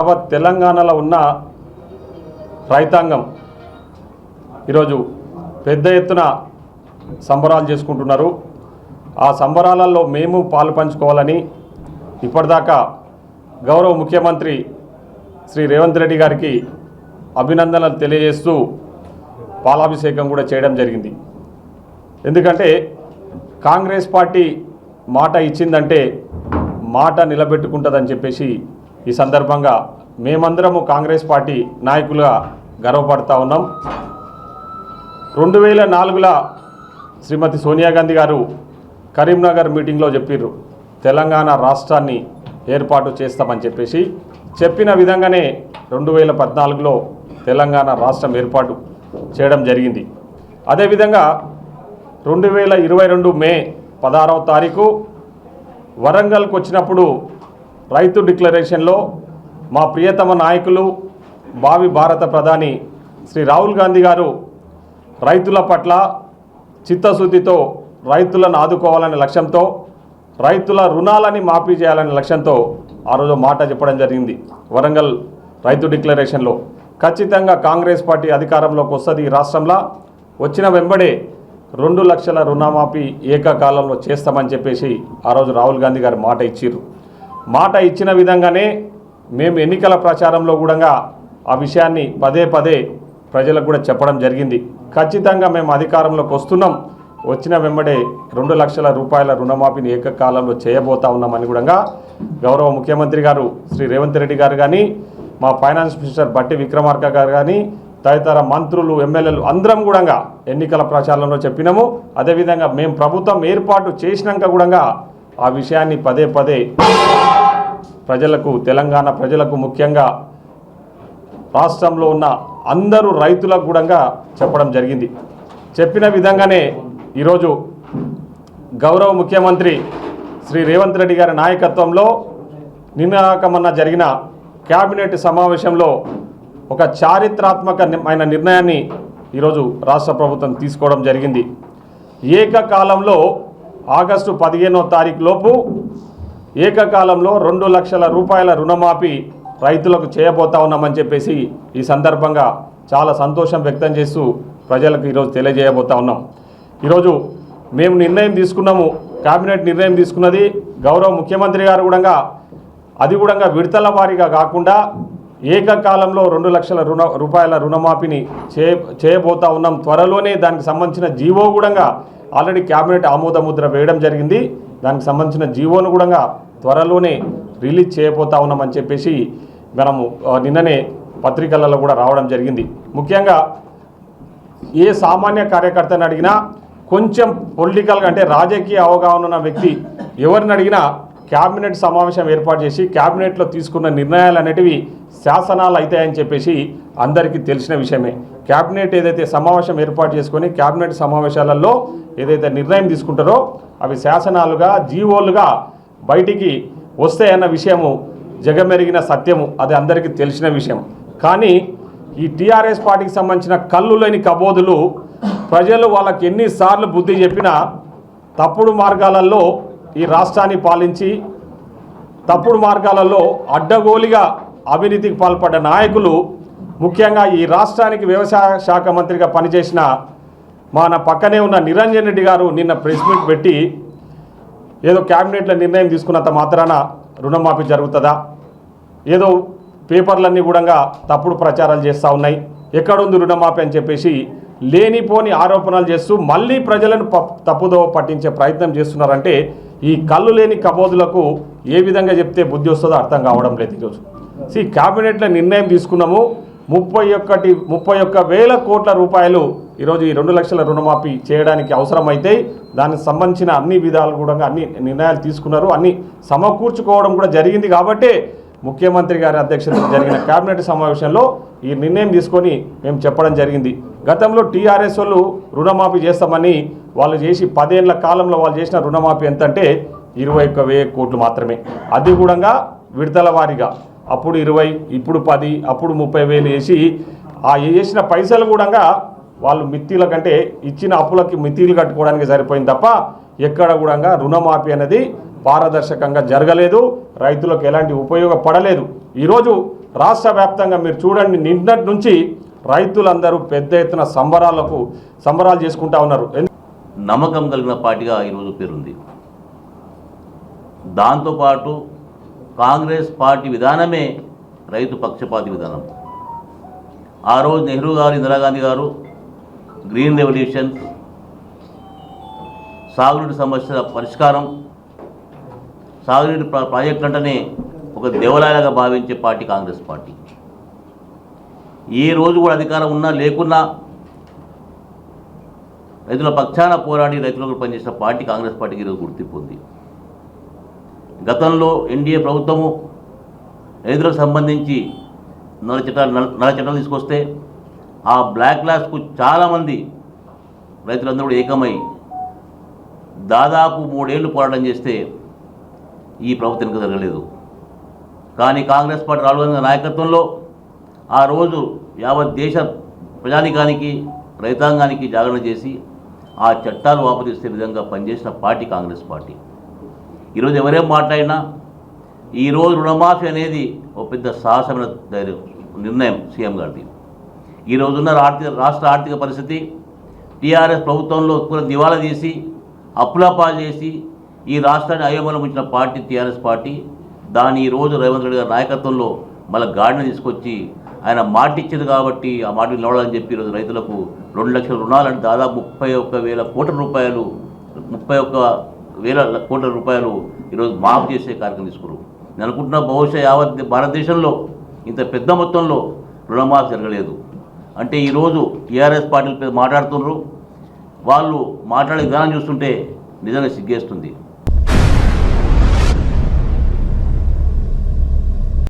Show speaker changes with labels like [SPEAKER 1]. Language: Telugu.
[SPEAKER 1] యావత్ తెలంగాణలో ఉన్న రైతాంగం ఈరోజు పెద్ద ఎత్తున సంబరాలు చేసుకుంటున్నారు. ఆ సంబరాలలో మేము పాలు పంచుకోవాలని ఇప్పటిదాకా గౌరవ ముఖ్యమంత్రి శ్రీ రేవంత్ రెడ్డి గారికి అభినందనలు తెలియజేస్తూ పాలాభిషేకం కూడా చేయడం జరిగింది. ఎందుకంటే కాంగ్రెస్ పార్టీ మాట ఇచ్చిందంటే మాట నిలబెట్టుకుంటుందని చెప్పేసి ఈ సందర్భంగా మేమందరము కాంగ్రెస్ పార్టీ నాయకులుగా గర్వపడతా ఉన్నాం. రెండు వేల నాలుగులో శ్రీమతి సోనియా గాంధీ గారు కరీంనగర్ మీటింగ్లో చెప్పిర్రు తెలంగాణ రాష్ట్రాన్ని ఏర్పాటు చేస్తామని చెప్పేసి. చెప్పిన విధంగానే రెండు వేల పద్నాలుగులో తెలంగాణ రాష్ట్రం ఏర్పాటు చేయడం జరిగింది. అదేవిధంగా రెండు వేల ఇరవై రెండు మే పదహారవ తారీఖు వరంగల్కి వచ్చినప్పుడు రైతు డిక్లరేషన్లో మా ప్రియతమ నాయకులు భావి భారత ప్రధాని శ్రీ రాహుల్ గాంధీ గారు రైతుల పట్ల చిత్తశుద్ధితో రైతులను ఆదుకోవాలనే లక్ష్యంతో రైతుల రుణాలని మాఫీ చేయాలనే లక్ష్యంతో ఆ రోజు మాట చెప్పడం జరిగింది వరంగల్ రైతు డిక్లరేషన్లో. ఖచ్చితంగా కాంగ్రెస్ పార్టీ అధికారంలోకి వస్తుంది ఈ రాష్ట్రంలో. వచ్చిన వెంబడే రెండు లక్షల రుణమాఫీ ఏకకాలంలో చేస్తామని చెప్పేసి ఆ రోజు రాహుల్ గాంధీ గారు మాట ఇచ్చిర్రు. మాట ఇచ్చిన విధంగానే మేము ఎన్నికల ప్రచారంలో కూడా ఆ విషయాన్ని పదే పదే ప్రజలకు కూడా చెప్పడం జరిగింది. ఖచ్చితంగా మేము అధికారంలోకి వస్తున్నాం. వచ్చిన వెంబడే రెండు లక్షల రూపాయల రుణమాఫీని ఏకకాలంలో చేయబోతా ఉన్నామని కూడా గౌరవ ముఖ్యమంత్రి గారు శ్రీ రేవంత్ రెడ్డి గారు కానీ మా ఫైనాన్స్ మినిస్టర్ బట్టి విక్రమార్క గారు కానీ తదితర మంత్రులు ఎమ్మెల్యేలు అందరం కూడా ఎన్నికల ప్రచారంలో చెప్పినాము. అదేవిధంగా మేము ప్రభుత్వం ఏర్పాటు చేసినాక కూడా ఆ విషయాన్ని పదే పదే ప్రజలకు తెలంగాణ ప్రజలకు ముఖ్యంగా రాష్ట్రంలో ఉన్న అందరూ రైతులకు కూడా చెప్పడం జరిగింది. చెప్పిన విధంగానే ఈరోజు గౌరవ ముఖ్యమంత్రి శ్రీ రేవంత్ రెడ్డి గారి నాయకత్వంలో నిన్నకమన్న జరిగిన కేబినెట్ సమావేశంలో ఒక చారిత్రాత్మకమైన నిర్ణయాన్ని ఈరోజు రాష్ట్ర ప్రభుత్వం తీసుకోవడం జరిగింది. ఏకకాలంలో ఆగస్టు పదిహేనో తారీఖు లోపు ఏకకాలంలో రెండు లక్షల రూపాయల రుణమాఫీ రైతులకు చేయబోతా ఉన్నామని చెప్పేసి ఈ సందర్భంగా చాలా సంతోషం వ్యక్తం చేస్తూ ప్రజలకు ఈరోజు తెలియజేయబోతా ఉన్నాం. ఈరోజు మేము నిర్ణయం తీసుకున్నాము కేబినెట్ నిర్ణయం తీసుకున్నది. గౌరవ ముఖ్యమంత్రి గారు కూడా అది కూడా విడతల వారీగా కాకుండా ఏకకాలంలో రెండు లక్షల రుణ రూపాయల రుణమాఫీని చే చేయబోతా ఉన్నాం. త్వరలోనే దానికి సంబంధించిన జీవో కూడా ఆల్రెడీ క్యాబినెట్ ఆమోద ముద్ర వేయడం జరిగింది. దానికి సంబంధించిన జీవోను కూడా త్వరలోనే రిలీజ్ చేయబోతా ఉన్నామని చెప్పేసి మనము నిన్ననే పత్రికలలో కూడా రావడం జరిగింది. ముఖ్యంగా ఏ సామాన్య కార్యకర్తని అడిగినా కొంచెం పొలిటికల్గా అంటే రాజకీయ అవగాహన ఉన్న వ్యక్తి ఎవరిని అడిగినా క్యాబినెట్ సమావేశం ఏర్పాటు చేసి క్యాబినెట్లో తీసుకున్న నిర్ణయాలు అనేటివి శాసనాలు అవుతాయని చెప్పేసి అందరికీ తెలిసిన విషయమే. క్యాబినెట్ ఏదైతే సమావేశం ఏర్పాటు చేసుకొని క్యాబినెట్ సమావేశాలలో ఏదైతే నిర్ణయం తీసుకుంటారో అవి శాసనాలుగా జీవోలుగా బయటికి వస్తాయన్న విషయము జగమెరిగిన సత్యము అది అందరికీ తెలిసిన విషయం. కానీ ఈ టీఆర్ఎస్ పార్టీకి సంబంధించిన కళ్ళు లేని కబోదులు ప్రజలు వాళ్ళకి ఎన్నిసార్లు బుద్ధి చెప్పినా తప్పుడు మార్గాలలో ఈ రాష్ట్రాన్ని పాలించి తప్పుడు మార్గాలలో అడ్డగోలిగా అవినీతికి పాల్పడ్డ నాయకులు ముఖ్యంగా ఈ రాష్ట్రానికి వ్యవసాయ శాఖ మంత్రిగా పనిచేసిన మన పక్కనే ఉన్న నిరంజన్ రెడ్డి గారు నిన్న ప్రెస్ మీట్ పెట్టి ఏదో క్యాబినెట్లో నిర్ణయం తీసుకున్నంత మాత్రాన రుణమాఫీ జరుగుతుందా? ఏదో పేపర్లన్నీ కూడా తప్పుడు ప్రచారాలు చేస్తూ ఉన్నాయి. ఎక్కడుంది రుణమాఫీ అని చెప్పేసి లేనిపోని ఆరోపణలు చేస్తూ మళ్ళీ ప్రజలను తప్పుదో పట్టించే ప్రయత్నం చేస్తున్నారంటే ఈ కళ్ళు లేని కబోదులకు ఏ విధంగా చెప్తే బుద్ధి వస్తుందో అర్థం కావడం లేదు ఈరోజు. సి క్యాబినెట్లో నిర్ణయం తీసుకున్నాము. ముప్పై ఒక్కటి ముప్పై ఒక్క వేల కోట్ల రూపాయలు ఈరోజు ఈ రెండు లక్షల రుణమాఫీ చేయడానికి అవసరమైతే దానికి సంబంధించిన అన్ని విధాలు కూడా అన్ని నిర్ణయాలు తీసుకున్నారు. అన్ని సమకూర్చుకోవడం కూడా జరిగింది కాబట్టే ముఖ్యమంత్రి గారి అధ్యక్షతన జరిగిన కేబినెట్ సమావేశంలో ఈ నిర్ణయం తీసుకొని మేము చెప్పడం జరిగింది. గతంలో టీఆర్ఎస్ వాళ్ళు రుణమాఫీ చేస్తామని వాళ్ళు చేసి పదేళ్ళ కాలంలో వాళ్ళు చేసిన రుణమాఫీ ఎంతంటే ఇరవై ఒక్క వెయ్యి కోట్లు మాత్రమే. అది కూడా విడతల వారీగా అప్పుడు ఇరవై ఇప్పుడు పది అప్పుడు ముప్పై వేలు వేసి ఆ చేసిన పైసలు కూడా వాళ్ళు మిత్తిల కంటే ఇచ్చిన అప్పులకి మిత్తిలు కట్టుకోవడానికి సరిపోయింది తప్ప ఎక్కడ కూడా రుణమాఫీ అనేది పారదర్శకంగా జరగలేదు. రైతులకు ఎలాంటి ఉపయోగపడలేదు. ఈరోజు రాష్ట్ర వ్యాప్తంగా మీరు చూడండి నిన్నటి నుంచి రైతులందరూ పెద్ద ఎత్తున సంబరాలకు సంబరాలు చేసుకుంటా ఉన్నారు.
[SPEAKER 2] నమ్మకం కలిగిన పార్టీగా ఈరోజు పేరుంది. దాంతోపాటు కాంగ్రెస్ పార్టీ విధానమే రైతు పక్షపాతి విధానం. ఆ రోజు నెహ్రూ గారు ఇందిరాగాంధీ గారు గ్రీన్ రెవల్యూషన్ సాగునీటి సమస్యల పరిష్కారం సాగునీటి ప్రా- అంటేనే ఒక దేవాలయాలుగా భావించే పార్టీ కాంగ్రెస్ పార్టీ. ఏ రోజు కూడా అధికారం ఉన్నా లేకున్నా రైతుల పక్షాన పోరాడి రైతులకు పనిచేసిన పార్టీ కాంగ్రెస్ పార్టీకి ఈరోజు గుర్తింపు ఉంది. గతంలో ఎన్డీఏ ప్రభుత్వము రైతులకు సంబంధించి నల్ల చట్టాలు నల్ల చట్టాలు తీసుకొస్తే ఆ బ్లాక్ క్లాస్కు చాలామంది రైతులందరూ కూడా ఏకమై దాదాపు మూడేళ్ళు పోరాటం చేస్తే ఈ ప్రభుత్వం వెనుక జరగలేదు. కానీ కాంగ్రెస్ పార్టీ రాహుల్ గాంధీ నాయకత్వంలో ఆ రోజు యావత్ దేశ ప్రజానికానికి రైతాంగానికి జాగరణ చేసి ఆ చట్టాలు వాపసు విధంగా పనిచేసిన పార్టీ కాంగ్రెస్ పార్టీ. ఈరోజు ఎవరేం మాట్లాడినా ఈరోజు రుణమాఫీ అనేది ఒక పెద్ద సాహసమైన నిర్ణయం సీఎం గారిది. ఈ రోజున్న ఆర్థిక రాష్ట్ర ఆర్థిక పరిస్థితి టీఆర్ఎస్ ప్రభుత్వంలో కూడా దివాలా తీసి అప్పులపాలు చేసి ఈ రాష్ట్రాన్ని అయోమలం ఉంచిన పార్టీ టీఆర్ఎస్ పార్టీ దాన్ని ఈరోజు రేవంత్ రెడ్డి గారి నాయకత్వంలో మళ్ళీ గాడిని తీసుకొచ్చి ఆయన మాట ఇచ్చింది కాబట్టి ఆ మాట నిలవాలని చెప్పి ఈరోజు రైతులకు రెండు లక్షల రుణాలంటే దాదాపు ముప్పై ఒక్క వేల కోట్ల రూపాయలు ముప్పై ఒక్క వేల కోట్ల రూపాయలు ఈరోజు మాఫ్ చేసే కార్యక్రమం తీసుకున్నారు. నేను అనుకుంటున్నా బహుశా యావత్ భారతదేశంలో ఇంత పెద్ద మొత్తంలో రుణమాఫీ జరగలేదు. అంటే ఈరోజు టీఆర్ఎస్ పార్టీల మీద మాట్లాడుతున్నారు. వాళ్ళు మాట్లాడే విధానం చూస్తుంటే నిజంగా సిగ్గేస్తుంది.